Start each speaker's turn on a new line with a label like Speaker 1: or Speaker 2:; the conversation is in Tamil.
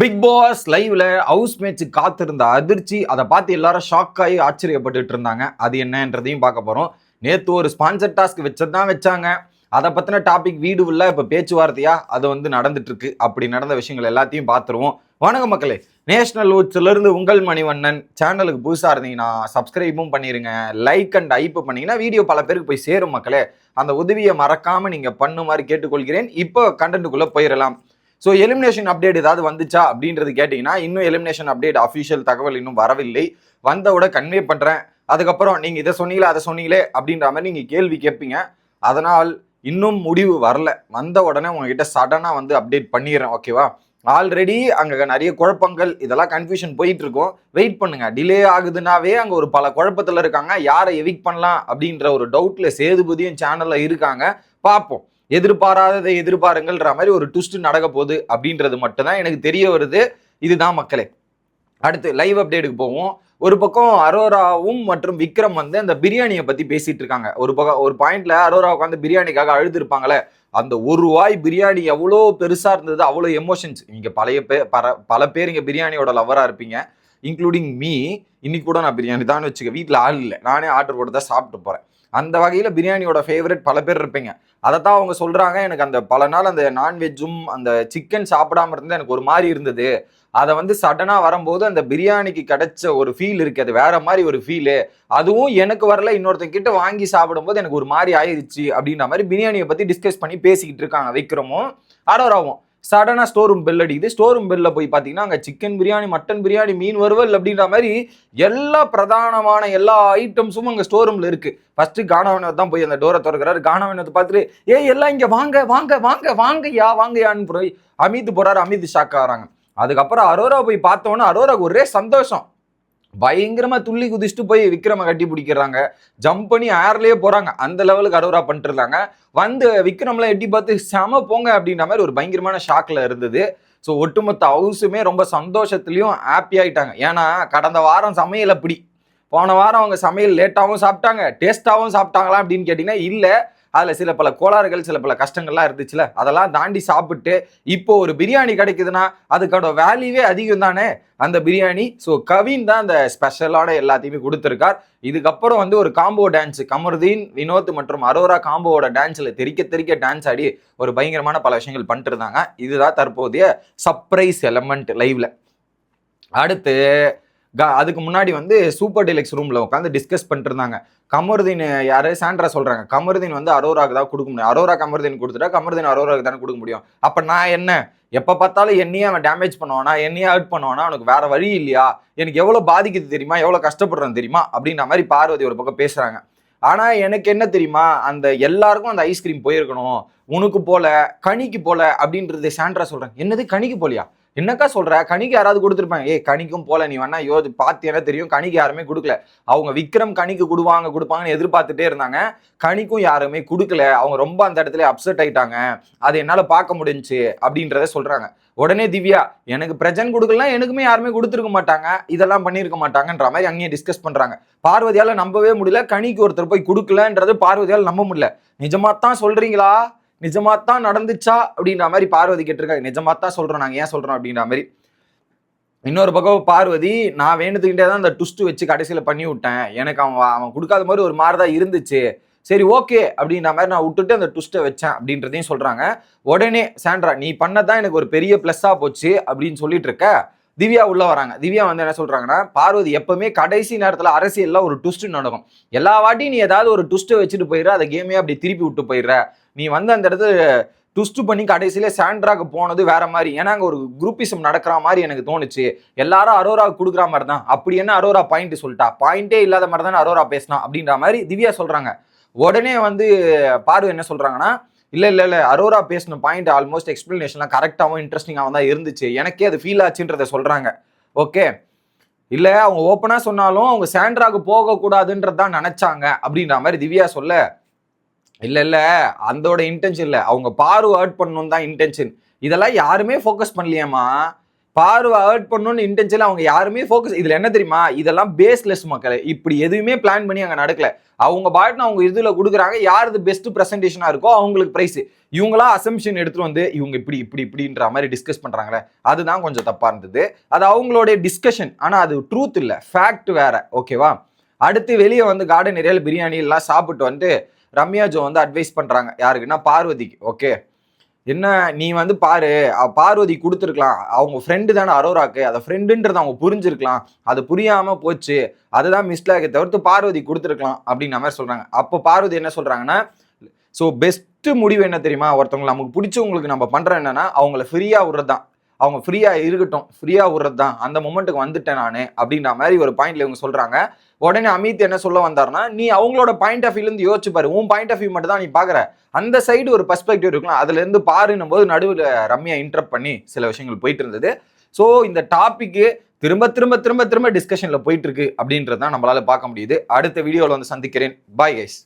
Speaker 1: பிக் பாஸ் லைவ்ல ஹவுஸ் மேட்ச் காத்திருந்த அதிர்ச்சி அதை பார்த்து எல்லாரும் ஷாக் ஆகி ஆச்சரியப்பட்டுட்டு இருந்தாங்க. அது என்னன்றதையும் பார்க்க போறோம். நேத்து ஒரு ஸ்பான்சர் டாஸ்க் வச்சதான் வச்சாங்க. அதை பத்தின டாபிக் வீடு உள்ள இப்ப பேச்சுவார்த்தையா அது வந்து நடந்துட்டு இருக்கு அப்படி நடந்த விஷயங்கள் எல்லாத்தையும் பார்த்துருவோம். வணக்கம் மக்களே. நேஷனல் ஊட்ஸ்ல இருந்து உங்கள் மணிவண்ணன். சேனலுக்கு புதுசா இருந்தீங்கன்னா சப்ஸ்கிரைபும் பண்ணிருங்க. லைக் அண்ட் ஐப்பு பண்ணீங்கன்னா வீடியோ பல பேருக்கு போய் சேரும் மக்களே. அந்த உதவியை மறக்காம நீங்க பண்ணுமாறு கேட்டுக்கொள்கிறேன். இப்போ கண்டென்ட்டுக்குள்ள போயிடலாம். ஸோ எலிமினேஷன் அப்டேட் ஏதாவது வந்துச்சா அப்படின்றது கேட்டிங்கன்னா இன்னும் எலிமினேஷன் அப்டேட் அஃபிஷியல் தகவல் இன்னும் வரவில்லை. வந்தவுட கன்வே பண்ணுறேன் அதுக்கப்புறம் நீங்கள் இதை சொன்னீங்களே அதை சொன்னீங்களே அப்படின்ற மாதிரி நீங்கள் கேள்வி கேட்பீங்க. அதனால் இன்னும் முடிவு வரல. வந்த உடனே உங்ககிட்ட சடனாக வந்து அப்டேட் பண்ணிடுறேன் ஓகேவா ஆல்ரெடி அங்கே நிறைய குழப்பங்கள் இதெல்லாம் கன்ஃபியூஷன் போயிட்டு இருக்கும். வெயிட் பண்ணுங்க. டிலே ஆகுதுனாவே அங்கே ஒரு பல குழப்பத்தில் இருக்காங்க. யாரை எவிக் பண்ணலாம் அப்படின்ற ஒரு டவுட்டில் சேதுபதியும் சேனலில் இருக்காங்க. பார்ப்போம். எதிர்பாராததை எதிர்பாருங்கள்ன்ற மாதிரி ஒரு ட்விஸ்ட் நடக்க போகுது அப்படின்றது மட்டும்தான் எனக்கு தெரிய வருது. இதுதான் மக்களே. அடுத்து லைவ் அப்டேட்டுக்கு போவோம். ஒரு பக்கம் அரோராவும் மற்றும் விக்ரம் வந்து அந்த பிரியாணியை பத்தி பேசிட்டு இருக்காங்க. ஒரு பக்கம் ஒரு பாயிண்ட்ல அரோரா உட்காந்து பிரியாணிக்காக அழுதுருப்பாங்களே. அந்த ஒரு வாய் பிரியாணி எவ்வளோ பெருசா இருந்தது அவ்வளோ எமோஷன்ஸ் இங்க பழைய பே பல பல பேர் இங்க பிரியாணியோட லவராக இருப்பீங்க. இன்க்ளூடிங் மீ இன்னைக்கு கூட நான் பிரியாணி தான் வச்சுக்க வீட்டில் ஆள் இல்லை. நானே ஆர்டர் போட்டு தான் சாப்பிட்டு போறேன். அந்த வகையில் பிரியாணியோட ஃபேவரட் பல பேர் இருப்பீங்க. அதை தான் அவங்க சொல்கிறாங்க எனக்கு அந்த பல நாள் அந்த நான்வெஜ்ஜும் அந்த சிக்கன் சாப்பிடாம இருந்து எனக்கு ஒரு மாதிரி இருந்தது. அதை வந்து சடனாக வரும்போது அந்த பிரியாணிக்கு கிடைச்ச ஒரு ஃபீல் இருக்குது அது வேற மாதிரி ஒரு ஃபீலு அதுவும் எனக்கு வரல. இன்னொருத்தன் கிட்ட வாங்கி சாப்பிடும்போது எனக்கு ஒரு மாதிரி ஆயிடுச்சு அப்படின்ற மாதிரி பிரியாணியை பற்றி டிஸ்கஸ் பண்ணி பேசிக்கிட்டு இருக்காங்க. விக்ரமும் ஆரோராவும் சடனாக ஸ்டோர் ரூம் பெல் அடிக்குது. ஸ்டோர் ரூம் பெல்லில் போய் பார்த்தீங்கன்னா அங்கே சிக்கன் பிரியாணி மட்டன் பிரியாணி மீன் வறுவல் அப்படின்ற மாதிரி எல்லா பிரதானமான எல்லா ஐட்டம்ஸும் அங்கே ஸ்டோர் ரூமில் இருக்குது ஃபஸ்ட்டு கானவனவர் தான் போய் அந்த டோரை திறக்கிறாரு. கானவனத்தை பார்த்துட்டு ஏய் எல்லாம் இங்கே வாங்க வாங்க வாங்க வாங்க யா வாங்கய்யான்னு போய் அமித் போகிறாரு அமித் ஷாக் ஆகிறாங்க அதுக்கப்புறம் அரோரா போய் பார்த்தோன்னே அரோராவுக்கு ஒரே சந்தோஷம். பயங்கரமா துள்ளி குதிச்சுட்டு போய் விக்ரம கட்டி பிடிக்கிறாங்க. ஜம்ப் பண்ணி ஏர்லயே போறாங்க. அந்த லெவலுக்கு அரோரா பண்ணிட்டுருந்தாங்க வந்து விக்ரம்லாம் எட்டி பார்த்து செம போங்க அப்படின்ற மாதிரி ஒரு பயங்கரமான ஷாக்ல இருந்தது. ஸோ ஒட்டுமொத்த ஹவுஸுமே ரொம்ப சந்தோஷத்துலயும் ஹாப்பி ஆயிட்டாங்க. ஏன்னா கடந்த வாரம் சமையல் அப்படி. போன வாரம் அவங்க சமையல் லேட்டாகவும் சாப்பிட்டாங்க. டேஸ்டாகவும் சாப்பிட்டாங்களா அப்படின்னு கேட்டிங்கன்னா இல்லை. அதில் சில பல கோளாறுகள் சில பல கஷ்டங்கள்லாம் இருந்துச்சுல. அதெல்லாம் தாண்டி சாப்பிட்டு இப்போ ஒரு பிரியாணி கிடைக்குதுன்னா அதுக்கான வேல்யூவே அதிகம் தானே? அந்த பிரியாணி. ஸோ கவின் தான் அந்த ஸ்பெஷலான எல்லாத்தையுமே கொடுத்துருக்கார். இதுக்கப்புறம் வந்து ஒரு காம்போ டான்ஸ் கமருதீன் வினோத் மற்றும் அரோரா காம்போவோட டான்ஸில் தெறிக்க தெறிக்க டான்ஸ் ஆடி ஒரு பயங்கரமான பல விஷயங்கள் பண்ணிட்டு இருந்தாங்க. இதுதான் தற்போதைய சர்ப்ரைஸ் எலமெண்ட் லைவ்ல அடுத்து அதுக்கு முன்னாடி வந்து சூப்பர் டெலக்ஸ் ரூம்ல உட்காந்து டிஸ்கஸ் பண்ணிட்டு இருந்தாங்க கமருதீன் யாரு? சாண்ட்ரா சொல்றாங்க. கமருதீன் வந்து அரோராக்கு தான் கொடுக்க முடியும். அரோரா கமருதீன் கொடுத்துட்டா கமருதீன் அரோராக்கு தானே கொடுக்க முடியும். அப்ப நான் என்ன? எப்ப பார்த்தாலும் என்னையே அவன் டேமேஜ் பண்ணுவானா? என்னையே ஹர்ட் பண்ணுவானா? அவனுக்கு வேற வழி இல்லையா? எனக்கு எவ்வளவு பாதிக்குது தெரியுமா? எவ்வளவு கஷ்டப்படுறேன் தெரியுமா? அப்படின்ற மாதிரி பார்வதி ஒரு பக்கம் பேசுறாங்க. ஆனா எனக்கு என்ன தெரியுமா? அந்த எல்லாருக்கும் அந்த ஐஸ்கிரீம் போயிருக்கணும். உனக்கு போல கனிக்கு போல அப்படின்றது சாண்ட்ரா சொல்றேன் என்னது? கனிக்கு போலியா? என்னக்கா சொல்ற? கனிக்கு யாராவது கொடுத்துருப்பாங்க. ஏ கனிக்கும் போல நீ வேணா யோ பார்த்து என்ன தெரியும்? கனிக்கு யாருமே கொடுக்கல. அவங்க விக்ரம் கனிக்கு கொடுவாங்க கொடுப்பாங்கன்னு எதிர்பார்த்துட்டே இருந்தாங்க. கனிக்கும் யாருமே கொடுக்கல. அவங்க ரொம்ப அந்த இடத்துல அப்செட் ஆயிட்டாங்க. அது என்னால பார்க்க முடிஞ்சுச்சு அப்படின்றத சொல்றாங்க. உடனே திவ்யா எனக்கு பிரஜன் கொடுக்கலாம் எனக்குமே யாருமே கொடுத்துருக்க மாட்டாங்க. இதெல்லாம் பண்ணியிருக்க மாட்டாங்கன்ற மாதிரி அங்கேயே டிஸ்கஸ் பண்றாங்க. பார்வதியால் நம்பவே முடியல. கனிக்கு ஒருத்தர் போய் கொடுக்கலன்றது பார்வதியால் நம்ப முடியல. நிஜமா தான் சொல்றீங்களா? நிஜமா தான் நடந்துச்சா அப்படின்ற மாதிரி பார்வதி கேட்டிருக்காங்க நிஜமா தான் சொல்றோம் நாங்க ஏன் சொல்றோம் அப்படின்ற மாதிரி. இன்னொரு பக்கம் பார்வதி நான் வேண்டுதுக்கிட்டே தான் அந்த டுஸ்ட் வச்சு கடைசியில் பண்ணி விட்டேன். எனக்கு அவன் அவன் கொடுக்காத மாதிரி ஒரு மாதிரி தான் இருந்துச்சு. சரி ஓகே அப்படின்ற மாதிரி நான் விட்டுட்டு அந்த டுஸ்ட்டை வச்சேன் அப்படின்றதையும் சொல்றாங்க. உடனே சாண்ட்ரா நீ பண்ணதான் எனக்கு ஒரு பெரிய ப்ளஸ்ஸாக போச்சு அப்படின்னு சொல்லிட்டு இருக்க. திவ்யா உள்ள வராங்க. திவ்யா வந்து என்ன சொல்றாங்கன்னா பார்வதி எப்பவுமே கடைசி நேரத்துல அரசியல்ல ஒரு டுஸ்ட் நடக்கும். எல்லா வாட்டியும் நீ ஏதாவது ஒரு டுஸ்ட்டை வச்சுட்டு போயிடுற அதை கேமே அப்படி திருப்பி விட்டு போயிடுற. நீ வந்து அந்த இடத்துல டுஸ்ட் பண்ணி கடைசியில சாண்ட்ராக்கு போனது வேற மாதிரி. ஏன்னா அங்கே ஒரு குரூப்பிசம் நடக்கிற மாதிரி எனக்கு தோணுச்சு. எல்லாரும் அரோராவுக்கு கொடுக்குற மாதிரி தான். அப்படி என்ன அரோரா பாயிண்ட் சொல்லிட்டா? பாயிண்டே இல்லாத மாதிரி தானே அரோரா பேசினா? அப்படின்ற மாதிரி திவ்யா சொல்றாங்க. உடனே வந்து பார்வை என்ன சொல்றாங்கன்னா இல்லை இல்லை இல்லை. அரோரா பேசின பாயிண்ட் ஆல்மோஸ்ட் எக்ஸ்பிளனேஷன்லாம் கரெக்டாகவும் இன்ட்ரெஸ்டிங்காகவும் தான் இருந்துச்சு. எனக்கே அது ஃபீல் ஆச்சுன்றத சொல்கிறாங்க ஓகே இல்லை அவங்க ஓப்பனாக சொன்னாலும் அவங்க சாண்ட்ராக்கு போகக்கூடாதுன்றது தான் நினச்சாங்க. அப்படின்ற மாதிரி திவ்யா சொல்ல இல்லை இல்லை. அந்தோட இன்டென்ஷன் இல்லை. அவங்க பார்வை ஹர்ட் பண்ணணும் தான் இன்டென்ஷன் இதெல்லாம் யாருமே ஃபோக்கஸ் பண்ணலையேம்மா. பார்வை ஹர்ட் பண்ணணும்னு இன்டென்ஷன் அவங்க யாருமே ஃபோக்கஸ் இதில் என்ன தெரியுமா? இதெல்லாம் பேஸ்லெஸ் மக்களே. இப்படி எதுவுமே பிளான் பண்ணி அங்கே நடக்கல. அவங்க பாட்டுன்னு அவங்க இதில் கொடுக்குறாங்க. யாரது பெஸ்ட் ப்ரெசன்டேஷனாக இருக்கோ அவங்களுக்கு ப்ரைஸ் இவங்களாம் அசம்ஷன் எடுத்துகிட்டு வந்து இவங்க இப்படி இப்படி இப்படின்ற மாதிரி டிஸ்கஸ் பண்ணுறாங்களே அதுதான் கொஞ்சம் தப்பாக இருந்தது. அது அவங்களுடைய டிஸ்கஷன் ஆனால் அது ட்ரூத் இல்லை. ஃபேக்ட் வேற. ஓகேவா அடுத்து வெளியே வந்து கார்டன் ஏரியால பிரியாணி எல்லாம் சாப்பிட்டு வந்து ரம்யா ஜோ வந்து அட்வைஸ் பண்ணுறாங்க யாருக்குன்னா பார்வதிக்கு ஓகே என்ன நீ வந்து பாரு பார்வதி கொடுத்துருக்கலாம். அவங்க ஃப்ரெண்டு தானே அரோராக்கு. அதை ஃப்ரெண்டுன்றதை அவங்க புரிஞ்சிருக்கலாம். அது புரியாமல் போச்சு. அதுதான் மிஸ்டேக்கை தவிர்த்து பார்வதி கொடுத்துருக்கலாம் அப்படின்ற மாதிரி சொல்கிறாங்க அப்போ பார்வதி என்ன சொல்கிறாங்கன்னா ஸோ பெஸ்ட்டு முடிவு என்ன தெரியுமா? ஒருத்தவங்க நமக்கு பிடிச்சவங்களுக்கு நம்ம பண்ணுறோம் என்னன்னா அவங்கள ஃப்ரீயாக விடுறது தான் அவங்க ஃப்ரீயாக இருக்கட்டும் ஃப்ரீயாக விடுறது தான் அந்த மூமெண்ட்டுக்கு வந்துட்டேன் நான் அப்படின்ற மாதிரி ஒரு பாயிண்ட்ல இவங்க சொல்கிறாங்க உடனே அமித் என்ன சொல்ல வந்தார்னா நீ அவங்களோட பாயிண்ட் ஆஃப் வியூலேருந்து யோசிச்சு பாரு. உன் பாயிண்ட் ஆஃப் வியூ மட்டும் தான் நீ பாக்குற. அந்த சைடு ஒரு பெர்ஸ்பெக்டிவ் இருக்கலாம் அதுலேருந்து பாருன்னும் போது நடுவில் ரம்யா இன்டரப்ட் பண்ணி சில விஷயங்கள் போயிட்டு இருந்தது. ஸோ இந்த டாப்பிக்கு திரும்ப திரும்ப திரும்ப திரும்ப டிஸ்கஷனில் போயிட்டு இருக்கு அப்படின்றது தான் நம்மளால பார்க்க முடியுது. அடுத்த வீடியோவில் வந்து சந்திக்கிறேன். Bye guys